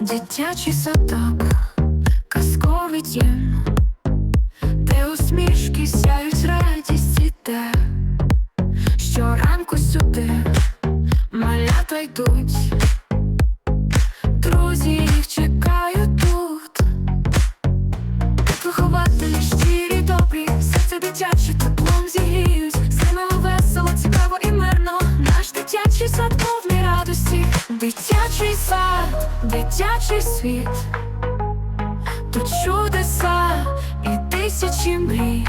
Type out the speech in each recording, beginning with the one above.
Дитячий садок, казковий дім, де усмішки сяють радість те, Щоранку сюди малята йдуть, друзі радості. Дитячий сад, дитячий світ. Тут чудеса і тисячі мрій.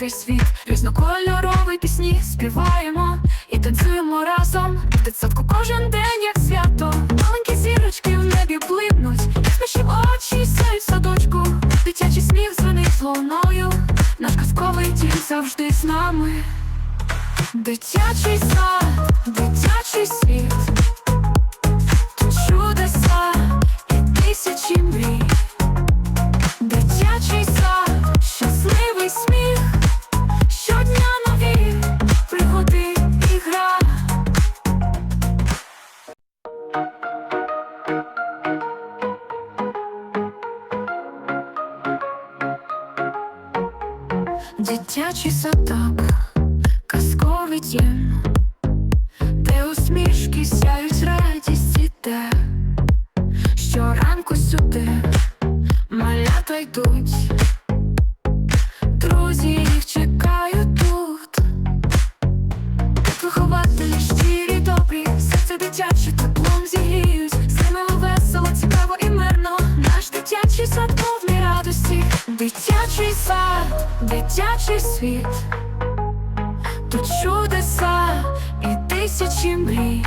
Розфарбовувати світ. Різнокольорові пісні співаємо і танцюємо разом. В дитсадку кожен день, як свято. Маленькі зірочки в небі блимнуть, смішні очі сяють в садочку. Дитячий сміх дзвенить луною. Наш казковий дім завжди з нами. Дитячий сад, дитячий світ. Дитячий садок, казковий дім, де усмішки сяють радість іде. Щоранку сюди малята йдуть, Дитячий сад, дитячий світ. Тут чудеса і тисячі мрій.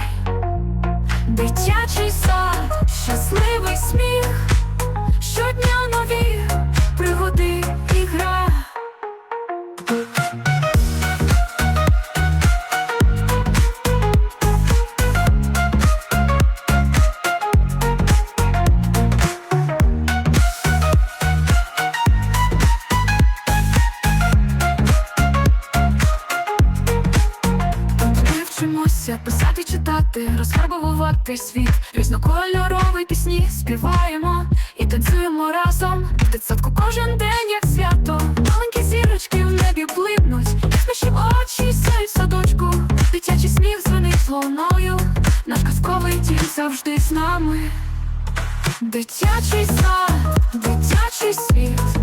Вчимося писати, читати, розфарбовувати світ. Різнокольорові пісні співаємо і танцюємо разом. В дитсадку кожен день, як свято. Маленькі зірочки в небі блимнуть, як смішні очі сяють в садочку. Дитячий сміх дзвенить луною. Наш казковий дім завжди з нами. Дитячий сад, дитячий світ.